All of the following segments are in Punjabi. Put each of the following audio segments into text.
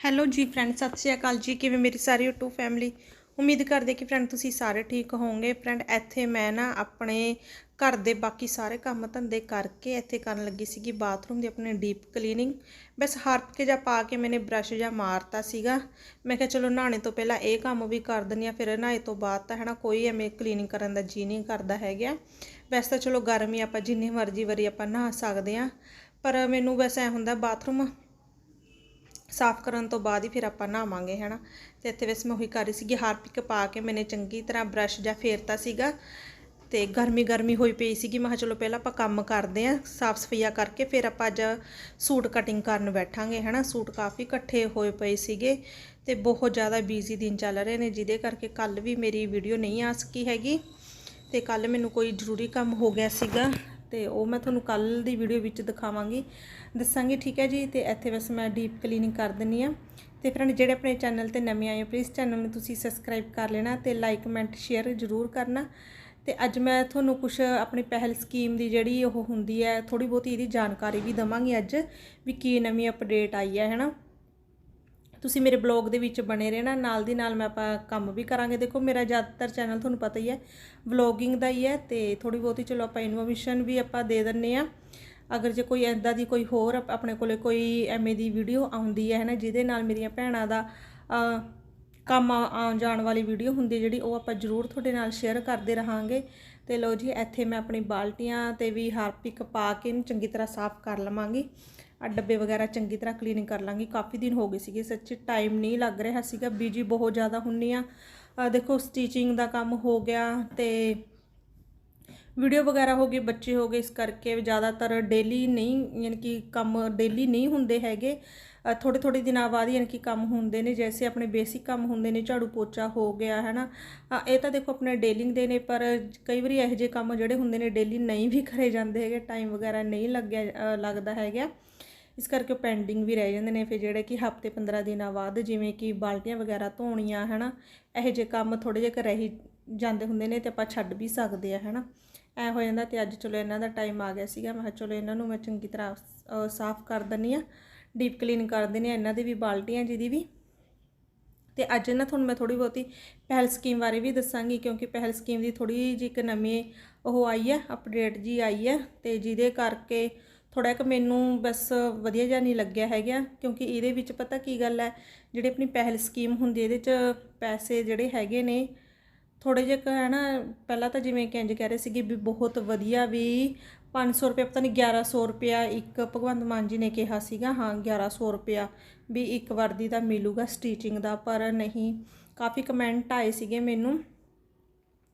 ਹੈਲੋ ਜੀ ਫਰੈਂਡ ਸਤਿ ਸ਼੍ਰੀ ਅਕਾਲ ਜੀ। ਕਿਵੇਂ ਮੇਰੀ ਸਾਰੀ YouTube ਫੈਮਿਲੀ ਉਮੀਦ ਕਰਦੇ ਕਿ ਫਰੈਂਡ ਤੁਸੀਂ ਸਾਰੇ ਠੀਕ ਹੋਵੋਗੇ। ਫਰੈਂਡ ਇੱਥੇ ਮੈਂ ਨਾ ਆਪਣੇ ਘਰ ਦੇ ਬਾਕੀ ਸਾਰੇ ਕੰਮ ਧੰਦੇ ਕਰਕੇ ਇੱਥੇ ਕਰਨ ਲੱਗੀ ਸੀਗੀ ਬਾਥਰੂਮ ਦੀ ਆਪਣੇ ਡੀਪ ਕਲੀਨਿੰਗ ਬਸ ਹਾਰਪਿਕ ਜਾਂ ਪਾ ਕੇ ਮੈਨੇ ਬ੍ਰਸ਼ ਜਾਂ ਮਾਰਤਾ ਸੀਗਾ। ਮੈਂ ਕਿਹਾ ਚਲੋ ਨਹਾਣੇ ਤੋਂ ਪਹਿਲਾਂ ਇਹ ਕੰਮ ਵੀ ਕਰ ਦਿੰਦੀ ਆ ਫਿਰ ਨਹਾਏ ਤੋਂ ਬਾਅਦ ਤਾਂ ਹਨਾ ਕੋਈ ਐਵੇਂ ਕਲੀਨਿੰਗ ਕਰਨ ਦਾ ਜੀ ਨਹੀਂ ਕਰਦਾ ਹੈਗਾ। ਵੈਸੇ ਤਾਂ ਚਲੋ ਗਰਮੀ ਆਪਾਂ ਜਿੰਨੀ ਮਰਜ਼ੀ ਵਾਰੀ ਆਪਾਂ ਨਹਾ ਸਕਦੇ ਆ ਪਰ ਮੈਨੂੰ ਵੈਸੇ ਐ ਹੁੰਦਾ ਬਾਥਰੂਮ ਸਾਫ਼ ਕਰਨ ਤੋਂ ਬਾਅਦ ਹੀ ਫਿਰ ਆਪਾਂ ਨਹਾਵਾਂਗੇ, ਹੈਨਾ। ਤੇ ਇੱਥੇ ਵੈਸੇ ਮੈਂ ਉਹੀ ਕਰ ਰਹੀ ਸੀਗੀ, ਹਾਰਪਿਕ ਪਾ ਕੇ ਮੈਨੇ ਚੰਗੀ ਤਰ੍ਹਾਂ ਬ੍ਰਸ਼ ਜਾਂ ਫੇਰਤਾ ਸੀਗਾ ਤੇ ਗਰਮੀ ਗਰਮੀ ਹੋਈ ਪਈ ਸੀਗੀ। ਮੈਂ ਕਿਹਾ ਚਲੋ ਪਹਿਲਾਂ ਆਪਾਂ ਕੰਮ ਕਰਦੇ ਆਂ ਸਾਫ਼ ਸਫਾਈਆ ਕਰਕੇ ਫਿਰ ਆਪਾਂ ਅੱਜ ਸੂਟ ਕਟਿੰਗ ਕਰਨ ਬੈਠਾਂਗੇ, ਹੈਨਾ। ਸੂਟ ਕਾਫੀ ਇਕੱਠੇ ਹੋਏ ਪਏ ਸੀਗੇ ਤੇ ਬਹੁਤ ਜ਼ਿਆਦਾ ਬਿਜ਼ੀ ਦਿਨ ਚੱਲ ਰਹੇ ਨੇ, ਜਿਹਦੇ ਕਰਕੇ ਕੱਲ ਵੀ ਮੇਰੀ ਵੀਡੀਓ ਨਹੀਂ ਆ ਸਕੀ ਹੈਗੀ। ਤੇ ਕੱਲ ਮੈਨੂੰ ਕੋਈ ਜ਼ਰੂਰੀ ਕੰਮ ਹੋ ਗਿਆ ਸੀਗਾ ਤੇ ਉਹ ਮੈਂ ਤੁਹਾਨੂੰ ਕੱਲ ਦੀ ਵੀਡੀਓ ਵਿੱਚ ਦਿਖਾਵਾਂਗੀ। ਦੱਸਾਂਗੀ, ਠੀਕ ਹੈ ਜੀ? ਤੇ ਇੱਥੇ ਬਸ ਮੈਂ ਡੀਪ ਕਲੀਨਿੰਗ ਕਰ ਦਿੰਨੀ ਆ ਤੇ ਫਰੈਂਡ ਜਿਹੜੇ ਆਪਣੇ ਚੈਨਲ ਤੇ ਨਵੇਂ ਆਏ ਹੋ ਪਲੀਜ਼ ਚੈਨਲ ਨੂੰ ਤੁਸੀਂ ਸਬਸਕ੍ਰਾਈਬ ਕਰ ਲੈਣਾ ਤੇ ਲਾਈਕ ਕਮੈਂਟ ਸ਼ੇਅਰ ਜ਼ਰੂਰ ਕਰਨਾ। ਤੇ ਅੱਜ ਮੈਂ ਤੁਹਾਨੂੰ ਕੁਝ ਆਪਣੀ ਪਹਿਲ ਸਕੀਮ ਦੀ ਜਿਹੜੀ ਉਹ ਹੁੰਦੀ ਹੈ ਥੋੜੀ ਬਹੁਤੀ ਇਹਦੀ ਜਾਣਕਾਰੀ ਵੀ ਦਵਾਂਗੀ ਅੱਜ, ਵੀ ਕੀ ਨਵੀਂ ਅਪਡੇਟ ਆਈ ਹੈ, ਹੈਨਾ? ਤੁਸੀਂ ਮੇਰੇ ਬਲੌਗ ਦੇ ਵਿੱਚ ਬਣੇ ਰਹਿਣਾ, ਨਾਲ ਦੀ ਨਾਲ ਮੈਂ ਆਪਾਂ ਕੰਮ ਵੀ ਕਰਾਂਗੇ। ਦੇਖੋ, ਮੇਰਾ ਜ਼ਿਆਦਾਤਰ ਚੈਨਲ ਤੁਹਾਨੂੰ ਪਤਾ ਹੀ ਹੈ ਵਲੌਗਿੰਗ ਦਾ ਹੀ ਹੈ ਤੇ ਥੋੜੀ ਬਹੁਤੀ ਚਲੋ ਆਪਾਂ ਇਨਫੋਰਮੇਸ਼ਨ ਵੀ ਆਪਾਂ ਦੇ ਦਿੰਨੇ ਆ ਅਗਰ ਜੇ ਕੋਈ ਐਦਾਂ ਦੀ ਕੋਈ ਹੋਰ ਆਪਣੇ ਕੋਲੇ ਕੋਈ ਐਵੇਂ ਦੀ ਵੀਡੀਓ ਆਉਂਦੀ ਹੈ ਹੈ ਨਾ ਜਿਹਦੇ ਨਾਲ ਮੇਰੀਆਂ ਭੈਣਾਂ ਦਾ ਕੰਮ ਆ- ਆਉਣ ਜਾਣ ਵਾਲੀ ਵੀਡੀਓ ਹੁੰਦੀ ਜਿਹੜੀ ਉਹ ਆਪਾਂ ਜ਼ਰੂਰ ਤੁਹਾਡੇ ਨਾਲ ਸ਼ੇਅਰ ਕਰਦੇ ਰਹਾਂਗੇ। ਤੇ ਲਓ ਜੀ, ਇੱਥੇ ਮੈਂ ਆਪਣੀ ਬਾਲਟੀਆਂ ਤੇ ਵੀ ਹਾਰਪਿਕ ਪਾ ਕੇ ਇਹਨੂੰ ਚੰਗੀ ਤਰ੍ਹਾਂ ਸਾਫ਼ ਕਰ ਲਵਾਂਗੀ। ਆ ਡੱਬੇ ਵਗੈਰਾ ਚੰਗੀ ਤਰ੍ਹਾਂ ਕਲੀਨਿੰਗ ਕਰ ਲਾਂਗੀ। ਕਾਫੀ ਦਿਨ ਹੋ ਗਏ ਸੀਗੇ, ਸੱਚੀ ਟਾਈਮ ਨਹੀਂ ਲੱਗ ਰਿਹਾ ਸੀਗਾ। ਬੀਜੀ ਬਹੁਤ ਜ਼ਿਆਦਾ ਹੁੰਨੀ ਆ। ਦੇਖੋ ਸਟੀਚਿੰਗ ਦਾ ਕੰਮ ਹੋ ਗਿਆ ਤੇ ਵੀਡੀਓ ਵਗੈਰਾ ਹੋ ਗਈ ਬੱਚੇ ਹੋ ਗਏ, ਇਸ ਕਰਕੇ ਜ਼ਿਆਦਾਤਰ ਡੇਲੀ ਨਹੀਂ, ਯਾਨੀ ਕਿ ਕੰਮ ਡੇਲੀ ਨਹੀਂ ਹੁੰਦੇ ਹੈਗੇ। ਥੋੜੇ ਥੋੜੇ ਦਿਨਾਂ ਬਾਅਦ ਯਾਨੀ ਕਿ ਕੰਮ ਹੁੰਦੇ ਨੇ, ਜੈਸੇ ਆਪਣੇ ਬੇਸਿਕ ਕੰਮ ਹੁੰਦੇ ਨੇ, ਝਾੜੂ ਪੋਚਾ ਹੋ ਗਿਆ ਹੈ ਨਾ ਇਹ ਤਾਂ ਦੇਖੋ, ਆਪਣੇ ਡੇਲਿੰਗ ਦੇ ਨੇ, ਪਰ ਕਈ ਵਾਰੀ ਇਹੋ ਜਿਹੇ ਕੰਮ ਜਿਹੜੇ ਹੁੰਦੇ ਨੇ ਡੇਲੀ ਨਹੀਂ ਵੀ ਕਰੇ ਜਾਂਦੇ ਹੈਗੇ ਟਾਈਮ ਵਗੈਰਾ ਨਹੀਂ ਲੱਗਿਆ ਲੱਗਦਾ ਹੈਗਾ। ਇਸ ਕਰਕੇ ਉਹ ਪੈਂਡਿੰਗ ਵੀ ਰਹਿ ਜਾਂਦੇ ਨੇ, ਫਿਰ ਜਿਹੜੇ ਕਿ ਹਫ਼ਤੇ 15 ਦਿਨਾਂ ਬਾਅਦ ਜਿਵੇਂ ਕਿ ਬਾਲਟੀਆਂ ਵਗੈਰਾ ਧੋਣੀਆਂ, ਹਨਾ, ਇਹੋ ਜਿਹੇ ਕੰਮ ਥੋੜੇ ਜਿਹੇ ਰਹਿ ਜਾਂਦੇ ਹੁੰਦੇ ਨੇ ਤੇ ਆਪਾਂ ਛੱਡ ਵੀ ਸਕਦੇ ਆ, ਹਨਾ। ਐ ਹੋ ਜਾਂਦਾ ਤੇ ਅੱਜ ਚਲੋ ਇਹਨਾਂ ਦਾ ਟਾਈਮ ਆ ਗਿਆ ਸੀਗਾ, ਮੈਂ ਕਿਹਾ ਚਲੋ ਇਹਨਾਂ ਨੂੰ ਮੈਂ ਚੰਗੀ ਤਰ੍ਹਾਂ ਸਾਫ਼ ਕਰ ਦਿੰਨੀ ਆ ਡੀਪ ਕਲੀਨ ਕਰ ਦਿੰਨੀ ਆ ਇਹਨਾਂ ਦੀ ਵੀ ਬਾਲਟੀਆਂ ਜਿਹਦੀ ਵੀ। ਤੇ ਅੱਜ ਨਾ ਤੁਹਾਨੂੰ ਮੈਂ ਥੋੜੀ ਬਹੁਤੀ ਪਹਿਲ ਸਕੀਮ ਬਾਰੇ ਵੀ ਦੱਸਾਂਗੀ, ਕਿਉਂਕਿ ਪਹਿਲ ਸਕੀਮ ਦੀ ਥੋੜੀ ਜਿਹੀ ਇੱਕ ਨਵੀਂ ਉਹ ਆਈ ਹੈ ਅਪਡੇਟ ਜੀ ਆਈ ਹੈ ਤੇ ਜਿਹਦੇ ਕਰਕੇ ਥੋੜਾ ਕਿ ਮੈਨੂੰ ਬਸ ਵਧੀਆ ਜਿਹਾ ਨਹੀਂ ਲੱਗਿਆ ਹੈਗਾ, ਕਿਉਂਕਿ ਇਹਦੇ ਵਿੱਚ ਪਤਾ ਕੀ ਗੱਲ ਹੈ, ਜਿਹੜੀ ਆਪਣੀ ਪਹਿਲ ਸਕੀਮ ਹੁੰਦੀ ਇਹਦੇ 'ਚ ਪੈਸੇ ਜਿਹੜੇ ਹੈਗੇ ਨੇ ਥੋੜੇ ਜਿਹੇ ਹੈ ਨਾ ਪਹਿਲਾਂ ਤਾਂ ਜਿਵੇਂ ਕਿ ਇੰਜ ਕਹਿ ਰਹੇ ਸੀਗੇ ਵੀ ਬਹੁਤ ਵਧੀਆ ਵੀ 500 ਰੁਪਏ ਪਤਾ ਨਹੀਂ 1100 ਰੁਪਿਆ ਇੱਕ ਭਗਵੰਤ ਮਾਨ ਜੀ ਨੇ ਕਿਹਾ ਸੀਗਾ, ਹਾਂ 1100 ਰੁਪਿਆ ਵੀ ਇੱਕ ਵਰਦੀ ਦਾ ਮਿਲੂਗਾ ਸਟੀਚਿੰਗ ਦਾ, ਪਰ ਨਹੀਂ, ਕਾਫੀ ਕਮੈਂਟ ਆਏ ਸੀਗੇ ਮੈਨੂੰ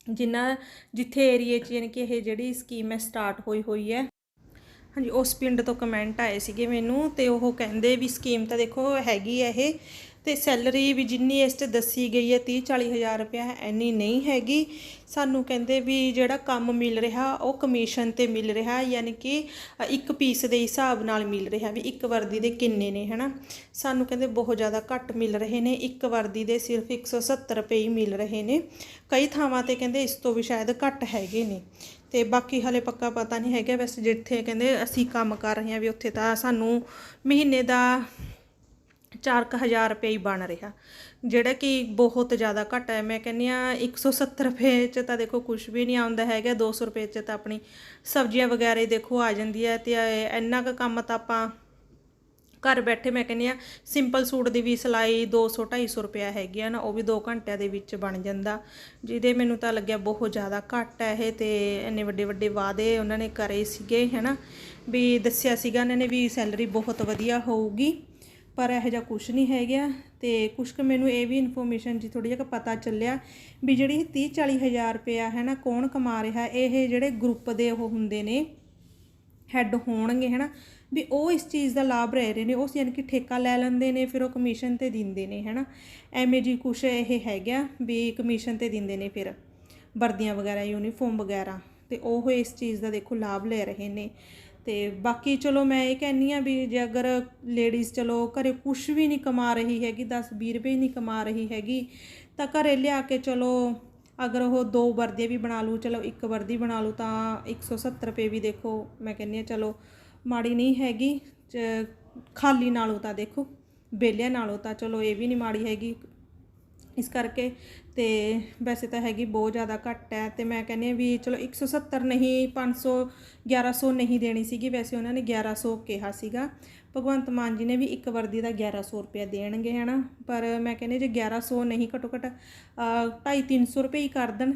ਜਿਨ੍ਹਾਂ ਜਿੱਥੇ ਏਰੀਏ 'ਚ ਯਾਨੀ ਕਿ ਇਹ ਜਿਹੜੀ ਸਕੀਮ ਹੈ ਸਟਾਰਟ ਹੋਈ ਹੋਈ ਹੈ। ਹਾਂਜੀ, ਉਸ ਪਿੰਡ ਤੋਂ ਕਮੈਂਟ ਆਏ ਸੀਗੇ ਮੈਨੂੰ ਤੇ ਉਹ ਕਹਿੰਦੇ ਵੀ ਸਕੀਮ ਤਾਂ ਦੇਖੋ ਹੈਗੀ ਹੈ ਇਹ। ਤੇ ਸੈਲਰੀ ਵੀ ਜਿੰਨੀ ਇਸ 'ਚ ਦੱਸੀ ਗਈ ਹੈ 30 40 ਹਜ਼ਾਰ ਰੁਪਇਆ ਐਨੀ ਨਹੀਂ ਹੈਗੀ। ਸਾਨੂੰ ਕਹਿੰਦੇ ਵੀ ਜਿਹੜਾ ਕੰਮ ਮਿਲ ਰਿਹਾ, ਉਹ ਕਮਿਸ਼ਨ ਤੇ ਮਿਲ ਰਿਹਾ, ਯਾਨੀ ਕਿ ਇੱਕ ਪੀਸ ਦੇ ਹਿਸਾਬ ਨਾਲ ਮਿਲ ਰਿਹਾ ਵੀ ਇੱਕ ਵਰਦੀ ਦੇ ਕਿੰਨੇ ਨੇ, ਹਨਾ? ਸਾਨੂੰ ਕਹਿੰਦੇ ਬਹੁਤ ਜ਼ਿਆਦਾ ਘੱਟ ਮਿਲ ਰਹੇ ਨੇ, ਇੱਕ ਵਰਦੀ ਦੇ ਸਿਰਫ 170 ਰੁਪਏ ਹੀ ਮਿਲ ਰਹੇ ਨੇ। ਕਈ ਥਾਵਾਂ ਤੇ ਕਹਿੰਦੇ ਇਸ ਤੋਂ ਵੀ ਸ਼ਾਇਦ ਘੱਟ ਹੈਗੇ ਨੇ। ਤੇ ਬਾਕੀ ਹਲੇ ਪੱਕਾ ਪਤਾ ਨਹੀਂ ਹੈਗਾ, ਵੈਸੇ ਜਿੱਥੇ ਕਹਿੰਦੇ ਅਸੀਂ ਕੰਮ ਕਰ ਰਹੇ ਹਾਂ ਵੀ ਉੱਥੇ ਤਾਂ ਸਾਨੂੰ ਮਹੀਨੇ ਦਾ 4000 ਰੁਪਏ ਹੀ ਬਣ ਰਿਹਾ। ਜਿਹੜਾ ਕਿ ਬਹੁਤ ਜ਼ਿਆਦਾ ਘੱਟ ਹੈ। ਮੈਂ ਕਹਿੰਦੀ ਆ 170 ਰੁਪਏ ਚ ਤਾਂ ਦੇਖੋ ਕੁਝ ਵੀ ਨਹੀਂ ਆਉਂਦਾ ਹੈਗਾ। 200 ਰੁਪਏ ਚ ਤਾਂ ਆਪਣੀ ਸਬਜ਼ੀਆਂ ਵਗੈਰਾ ਹੀ ਦੇਖੋ ਆ ਜਾਂਦੀ ਹੈ ਤੇ ਇੰਨਾ ਕੁ ਕੰਮ ਤਾਂ ਆਪਾਂ ਘਰ ਬੈਠੇ ਮੈਂ ਕਹਿੰਦੀ ਆ ਸਿੰਪਲ ਸੂਟ ਦੀ ਵੀ ਸਿਲਾਈ 200 250 ਰੁਪਿਆ ਹੈਗੀ ਆ ਨਾ, ਉਹ ਵੀ 2 ਘੰਟਿਆਂ ਦੇ ਵਿੱਚ ਬਣ ਜਾਂਦਾ। ਜਿਹਦੇ ਮੈਨੂੰ ਤਾਂ ਲੱਗਿਆ ਬਹੁਤ ਜ਼ਿਆਦਾ ਘੱਟ ਹੈ ਇਹ ਤੇ ਇੰਨੇ ਵੱਡੇ ਵੱਡੇ ਵਾਅਦੇ ਉਹਨਾਂ ਨੇ ਕਰੇ ਸੀਗੇ, ਹੈਨਾ। ਵੀ ਦੱਸਿਆ ਸੀਗਾ ਇਹਨਾਂ ਨੇ ਵੀ ਸੈਲਰੀ ਬਹੁਤ ਵਧੀਆ ਹੋਊਗੀ। ਪਰ ਇਹੋ ਜਿਹਾ ਕੁਝ ਨਹੀਂ ਹੈਗਾ ਤੇ ਕੁਝ ਕੁ ਮੈਨੂੰ ਇਹ ਵੀ ਇਨਫੋਰਮੇਸ਼ਨ ਜੀ ਥੋੜੀ ਜਿਹਾ ਪਤਾ ਚੱਲਿਆ ਵੀ ਜਿਹੜੀ 30 40 ਹਜ਼ਾਰ ਰੁਪਇਆ ਹੈ ਨਾ ਕੌਣ ਕਮਾ ਰਿਹਾ, ਇਹ ਜਿਹੜੇ ਗਰੁੱਪ ਦੇ ਉਹ ਹੁੰਦੇ ਨੇ ਹੈੱਡ ਹੋਣਗੇ ਹੈ ਨਾ, ਵੀ ਉਹ ਇਸ ਚੀਜ਼ ਦਾ ਲਾਭ ਰਹਿ ਰਹੇ ਨੇ ਉਸ ਯਾਨੀ ਕਿ ਠੇਕਾ ਲੈ ਲੈਂਦੇ ਨੇ, ਫਿਰ ਉਹ ਕਮਿਸ਼ਨ ਤੇ ਦਿੰਦੇ ਨੇ ਹਨਾ ਐਵੇਂ ਜੀ ਕੁਛ ਇਹ ਹੈਗਾ ਵੀ ਕਮਿਸ਼ਨ ਤੇ ਦਿੰਦੇ ਨੇ ਫਿਰ ਵਰਦੀਆਂ ਵਗੈਰਾ ਯੂਨੀਫਾਰਮ ਵਗੈਰਾ। ਤੇ ਉਹ ਇਸ ਚੀਜ਼ ਦਾ ਦੇਖੋ ਲਾਭ ਲੈ ਰਹੇ ਨੇ। ਤੇ ਬਾਕੀ ਚਲੋ ਮੈਂ ਇਹ ਕਹਿੰਨੀ ਆ ਵੀ ਜੇ ਅਗਰ ਲੇਡੀਜ਼ ਚਲੋ ਘਰੇ ਕੁਝ ਵੀ ਨਹੀਂ ਕਮਾ ਰਹੀ ਹੈਗੀ 10 20 ਰੁਪਏ ਨਹੀਂ ਕਮਾ ਰਹੀ ਹੈਗੀ, ਤਾਂ ਘਰੇ ਲਿਆ ਕੇ ਚਲੋ ਅਗਰ ਉਹ ਦੋ ਵਰਦੀਆਂ ਵੀ ਬਣਾ ਲੂ ਚਲੋ ਇੱਕ ਵਰਦੀ ਬਣਾ ਲੂ ਤਾਂ 170 ਰੁਪਏ ਵੀ ਦੇਖੋ, ਮੈਂ ਕਹਿੰਨੀ ਆ ਚਲੋ ਮਾੜੀ ਨਹੀਂ ਹੈਗੀ, ਚ- ਖਾਲੀ ਨਾਲੋਂ ਤਾਂ ਦੇਖੋ, ਬੇਲਿਆਂ ਨਾਲੋਂ ਤਾਂ ਚਲੋ ਇਹ ਵੀ ਨਹੀਂ ਮਾੜੀ ਹੈਗੀ। ਇਸ ਕਰਕੇ ਤੇ ਵੈਸੇ ਤਾਂ ਹੈਗੀ ਬਹੁਤ ਜ਼ਿਆਦਾ ਘੱਟ ਹੈ ਤੇ ਮੈਂ ਕਹਿੰਦੀ ਹਾਂ ਵੀ ਚਲੋ 170 ਨਹੀਂ 500 1100 ਨਹੀਂ ਦੇਣੀ ਸੀਗੀ, ਵੈਸੇ ਉਹਨਾਂ ਨੇ 1100 ਕਿਹਾ ਸੀਗਾ। ਭਗਵੰਤ ਮਾਨ ਜੀ ਨੇ ਵੀ ਇੱਕ ਵਰਦੀ ਦਾ 1100 ਰੁਪਏ ਦੇਣਗੇ, ਹਨਾ? ਪਰ ਮੈਂ ਕਹਿੰਦੀ ਜੇ 1100 ਨਹੀਂ ਘੱਟੋ ਘੱਟ 2.5 300 ਰੁਪਏ ਹੀ ਕਰ ਦੇਣ,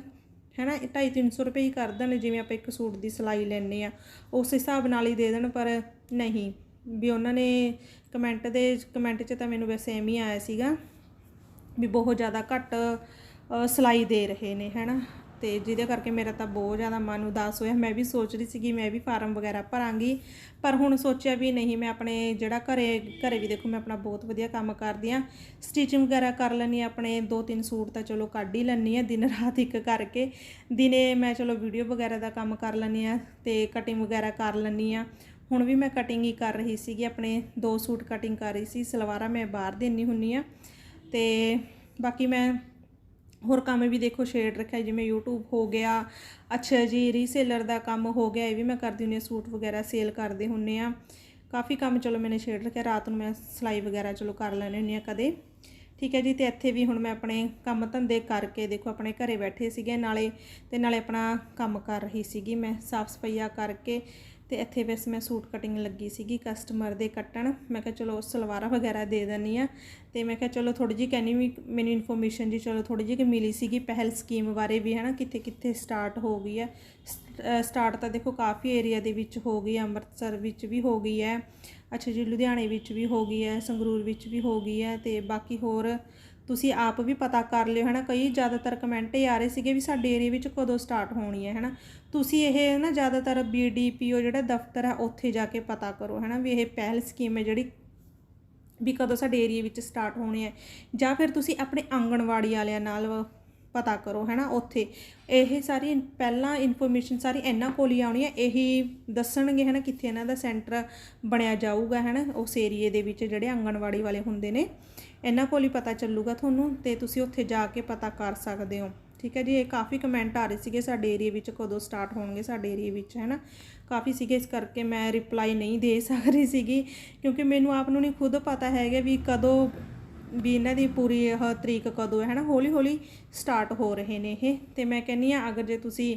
ਹੈਨਾ? 2.5 300 ਰੁਪਏ ਹੀ ਕਰ ਦੇਣ, ਜਿਵੇਂ ਆਪਾਂ ਇੱਕ ਸੂਟ ਦੀ ਸਿਲਾਈ ਲੈਣੇ ਆ ਉਸ ਹਿਸਾਬ ਨਾਲ ਹੀ ਦੇ ਦੇਣ, ਪਰ ਨਹੀਂ। ਵੀ ਉਹਨਾਂ ਨੇ ਕਮੈਂਟ ਦੇ, ਕਮੈਂਟ 'ਚ ਤਾਂ ਮੈਨੂੰ ਵੈਸੇ ਐਵੇਂ ਹੀ ਆਇਆ ਸੀਗਾ। ਵੀ ਬਹੁਤ ਜ਼ਿਆਦਾ ਘੱਟ ਅ, ਸਿਲਾਈ ਦੇ ਰਹੇ ਨੇ ਹੈਨਾ? ਤੇ ਜਿਹਦੇ ਕਰਕੇ ਮੇਰਾ ਤਾਂ ਬਹੁਤ ਜ਼ਿਆਦਾ ਮਨ ਉਦਾਸ ਹੋਇਆ। ਮੈਂ ਵੀ ਸੋਚ ਰਹੀ ਸੀਗੀ ਮੈਂ ਵੀ ਫਾਰਮ ਵਗੈਰਾ ਭਰਾਂਗੀ। ਪਰ ਹੁਣ ਸੋਚਿਆ ਵੀ ਨਹੀਂ ਮੈਂ ਆਪਣੇ ਜਿਹੜਾ ਘਰੇ ਘਰੇ ਵੀ ਦੇਖੋ ਮੈਂ ਆਪਣਾ ਬਹੁਤ ਵਧੀਆ ਕੰਮ ਕਰਦੀ ਆ ਸਟਿਚਿੰਗ ਵਗੈਰਾ ਕਰ ਲੈਂਦੀ ਹਾਂ ਆਪਣੇ ਦੋ ਤਿੰਨ ਸੂਟ ਤਾਂ ਚਲੋ ਕੱਢ ਹੀ ਲੈਂਦੀ ਆ ਦਿਨ ਰਾਤ ਇੱਕ ਕਰਕੇ। ਦਿਨੇ ਮੈਂ ਚਲੋ ਵੀਡੀਓ ਵਗੈਰਾ ਦਾ ਕੰਮ ਕਰ ਲੈਂਦੀ ਆ ਤੇ ਕਟਿੰਗ ਵਗੈਰਾ ਕਰ ਲੈਂਦੀ ਆ ਹੁਣ ਵੀ ਮੈਂ ਕਟਿੰਗ ਹੀ ਕਰ ਰਹੀ ਸੀਗੀ ਆਪਣੇ ਦੋ ਸੂਟ ਕਟਿੰਗ ਕਰ ਰਹੀ ਸੀ ਸਲਵਾਰਾਂ ਮੈਂ ਬਾਹਰ ਦੇਣੀ ਹੁੰਨੀ ਆ ਤੇ ਬਾਕੀ ਮੈਂ ਹੋਰ ਕੰਮ ਵੀ ਦੇਖੋ ਸ਼ੇਡ ਰੱਖਿਆ, ਜਿਵੇਂ YouTube ਹੋ ਗਿਆ, ਅੱਛਾ ਜੀ ਰੀਸੇਲਰ ਦਾ ਕੰਮ ਹੋ ਗਿਆ, ਇਹ ਵੀ ਮੈਂ ਕਰਦੀ ਹੁੰਦੀ ਹਾਂ, ਸੂਟ ਵਗੈਰਾ ਸੇਲ ਕਰਦੇ ਹੁੰਨੇ ਆ ਕਾਫੀ ਕੰਮ ਚਲੋ ਮੈਨੇ ਸ਼ੇਡ ਰੱਖਿਆ, ਰਾਤ ਨੂੰ ਮੈਂ ਸਿਲਾਈ ਵਗੈਰਾ ਚਲੋ ਕਰ ਲੈਣੇ ਹੁੰਨੀ ਆ ਕਦੇ। ਠੀਕ ਹੈ ਜੀ, ਤੇ ਇੱਥੇ ਵੀ ਹੁਣ ਮੈਂ ਆਪਣੇ ਕੰਮ ਧੰਦੇ ਕਰਕੇ ਦੇਖੋ ਆਪਣੇ ਘਰੇ ਬੈਠੇ ਸੀਗੇ, ਨਾਲੇ ਤੇ ਨਾਲੇ ਆਪਣਾ ਕੰਮ ਕਰ ਰਹੀ ਸੀਗੀ ਮੈਂ, ਸਾਫ਼ ਸਫਾਈਆ ਕਰਕੇ। ਤੇ ਇੱਥੇ ਵੈਸੇ ਮੈਂ ਸੂਟ ਕਟਿੰਗ ਲੱਗੀ ਸੀਗੀ ਕਸਟਮਰ ਦੇ ਕੱਟਣ। ਮੈਂ ਕਿਹਾ ਚਲੋ ਸਲਵਾਰਾਂ ਵਗੈਰਾ ਦੇ ਦਿੰਨੀ ਆ ਤੇ ਮੈਂ ਕਿਹਾ ਚਲੋ ਥੋੜੀ ਜਿਹੀ ਕਹਿੰਨੀ ਵੀ ਮੈਨੂੰ ਇਨਫੋਰਮੇਸ਼ਨ ਜੀ ਚਲੋ ਥੋੜੀ ਜਿਹੀ ਕਿ ਮਿਲੀ ਸੀਗੀ ਪਹਿਲ ਸਕੀਮ ਬਾਰੇ ਵੀ, ਹਨਾ, ਕਿੱਥੇ ਕਿੱਥੇ ਸਟਾਰਟ ਹੋ ਗਈ ਹੈ। ਸਟਾਰਟ ਤਾਂ ਦੇਖੋ ਕਾਫੀ ਏਰੀਆ ਦੇ ਵਿੱਚ ਹੋ ਗਈ ਅੰਮ੍ਰਿਤਸਰ ਵਿੱਚ ਵੀ ਹੋ ਗਈ ਹੈ। ਅੱਛਾ ਜੀ, ਲੁਧਿਆਣੇ ਵਿੱਚ ਵੀ ਹੋ ਗਈ ਹੈ, ਸੰਗਰੂਰ ਵਿੱਚ ਵੀ ਹੋ ਗਈ ਹੈ ਤੇ ਬਾਕੀ ਹੋਰ ਤੁਸੀਂ ਆਪ ਵੀ ਪਤਾ ਕਰ ਲਿਓ, ਹਨਾ? ਕਈ ਜ਼ਿਆਦਾਤਰ ਕਮੈਂਟ ਇਹ ਆ ਰਹੇ ਸੀਗੇ ਵੀ ਸਾਡੇ ਏਰੀਆ ਵਿੱਚ ਕਦੋਂ ਸਟਾਰਟ ਹੋਣੀ ਹੈ, ਹਨਾ? ਤੁਸੀਂ ਇਹ ਨਾ ਜ਼ਿਆਦਾਤਰ ਬੀਡੀਪੀਓ ਜਿਹੜਾ ਦਫ਼ਤਰ ਹੈ, ਉੱਥੇ ਜਾ ਕੇ ਪਤਾ ਕਰੋ, ਹਨਾ? ਵੀ ਇਹ ਪਹਿਲ ਸਕੀਮ ਹੈ ਜਿਹੜੀ ਵੀ ਕਦੋਂ ਸਾਡੇ ਏਰੀਆ ਵਿੱਚ ਸਟਾਰਟ ਹੋਣੀ ਹੈ। ਜਾਂ ਫਿਰ ਤੁਸੀਂ ਆਪਣੇ ਆਂਗਣਵਾੜੀ ਵਾਲਿਆਂ ਨਾਲ ਪਤਾ ਕਰੋ, ਹੈਨਾ, ਉੱਥੇ। ਇਹ ਸਾਰੀ ਪਹਿਲਾਂ ਇਨਫੋਰਮੇਸ਼ਨ ਸਾਰੀ ਇਹਨਾਂ ਕੋਲ ਹੀ ਆਉਣੀ ਹੈ ਇਹੀ ਦੱਸਣਗੇ, ਹੈਨਾ, ਕਿੱਥੇ ਇਹਨਾਂ ਦਾ ਸੈਂਟਰ ਬਣਿਆ ਜਾਊਗਾ, ਹੈਨਾ, ਉਸ ਏਰੀਏ ਦੇ ਵਿੱਚ ਜਿਹੜੇ ਆਂਗਣਵਾੜੀ ਵਾਲੇ ਹੁੰਦੇ ਨੇ। ਇਹਨਾਂ ਕੋਲ ਹੀ ਪਤਾ ਚੱਲੂਗਾ ਤੁਹਾਨੂੰ ਤੇ ਤੁਸੀਂ ਉੱਥੇ ਜਾ ਕੇ ਪਤਾ ਕਰ ਸਕਦੇ ਹੋ। ਠੀਕ ਹੈ ਜੀ, ਇਹ ਕਾਫੀ ਕਮੈਂਟ ਆ ਰਹੇ ਸੀਗੇ ਸਾਡੇ ਏਰੀਆ ਵਿੱਚ, ਕਦੋਂ ਸਟਾਰਟ ਹੋਣਗੇ ਸਾਡੇ ਏਰੀਆ ਵਿੱਚ ਹੈ ਨਾ ਕਾਫੀ ਸੀਗੇ, ਇਸ ਕਰਕੇ ਮੈਂ ਰਿਪਲਾਈ ਨਹੀਂ ਦੇ ਸਕ ਰਹੀ ਸੀਗੀ, ਕਿਉਂਕਿ ਮੈਨੂੰ ਆਪ ਨੂੰ ਨਹੀਂ ਖੁਦ ਪਤਾ ਹੈਗਾ ਵੀ ਕਦੋਂ ਵੀ ਇਹਨਾਂ ਦੀ ਪੂਰੀ ਇਹ ਤਰੀਕ ਕਦੋਂ ਹੈ ਹਨਾ? ਹੌਲੀ ਹੌਲੀ ਸਟਾਰਟ ਹੋ ਰਹੇ ਨੇ ਇਹ। ਤੇ ਮੈਂ ਕਹਿੰਨੀ ਆ ਅਗਰ ਜੇ ਤੁਸੀਂ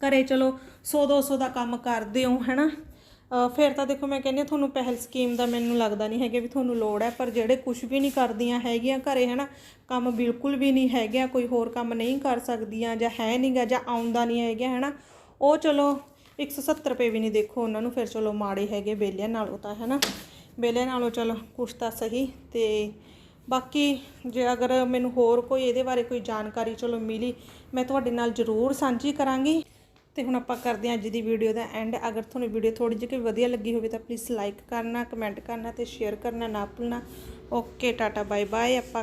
ਘਰੇ ਚਲੋ 100 200 ਦਾ ਕੰਮ ਕਰਦੇ ਹੋ ਹੈਨਾ? ਅ, ਫਿਰ ਤਾਂ ਦੇਖੋ ਮੈਂ ਕਹਿੰਦੀ ਹਾਂ ਤੁਹਾਨੂੰ ਪਹਿਲ ਸਕੀਮ ਦਾ ਮੈਨੂੰ ਲੱਗਦਾ ਨਹੀਂ ਹੈਗਾ ਵੀ ਤੁਹਾਨੂੰ ਲੋੜ ਹੈ ਪਰ ਜਿਹੜੇ ਕੁਝ ਵੀ ਨਹੀਂ ਕਰਦੀਆਂ ਹੈਗੀਆਂ ਘਰੇ ਹੈਨਾ? ਕੰਮ ਬਿਲਕੁਲ ਵੀ ਨਹੀਂ ਹੈਗਾ ਕੋਈ ਹੋਰ ਕੰਮ ਨਹੀਂ ਕਰ ਸਕਦੀਆਂ ਜਾਂ ਹੈ ਨਹੀਂਗਾ ਜਾਂ ਆਉਂਦਾ ਨਹੀਂ ਹੈਗਾ ਹੈਨਾ? ਉਹ ਚਲੋ 170 ਰੁਪਏ ਵੀ ਨਹੀਂ ਦੇਖੋ ਉਹਨਾਂ ਨੂੰ ਫਿਰ ਚਲੋ ਮਾੜੇ ਹੈਗੇ ਬੇਲਿਆਂ ਨਾਲੋਂ ਤਾਂ ਹੈਨਾ? ਵਿਹਲੇ ਨਾਲੋਂ ਚਲੋ ਕੁਛ ਤਾਂ ਸਹੀ ਤੇ ਬਾਕੀ ਜੇ ਅਗਰ ਮੈਨੂੰ ਹੋਰ ਕੋਈ ਇਹਦੇ ਬਾਰੇ ਕੋਈ ਜਾਣਕਾਰੀ ਚਲੋ ਮਿਲੀ, ਮੈਂ ਤੁਹਾਡੇ ਨਾਲ ਜ਼ਰੂਰ ਸਾਂਝੀ ਕਰਾਂਗੀ। ਤੇ ਹੁਣ ਆਪਾਂ ਕਰਦੇ ਹਾਂ ਅੱਜ ਦੀ ਵੀਡੀਓ ਦਾ ਐਂਡ ਅਗਰ ਤੁਹਾਨੂੰ ਵੀਡੀਓ ਥੋੜੀ ਜਿਹੀ ਵੀ ਵਧੀਆ ਲੱਗੀ ਹੋਵੇ ਤਾਂ ਪਲੀਜ਼ ਲਾਈਕ ਕਰਨਾ ਕਮੈਂਟ ਕਰਨਾ ਤੇ ਸ਼ੇਅਰ ਕਰਨਾ ਨਾ ਭੁੱਲਣਾ। ਓਕੇ ਟਾਟਾ ਬਾਏ ਬਾਏ ਆਪਾਂ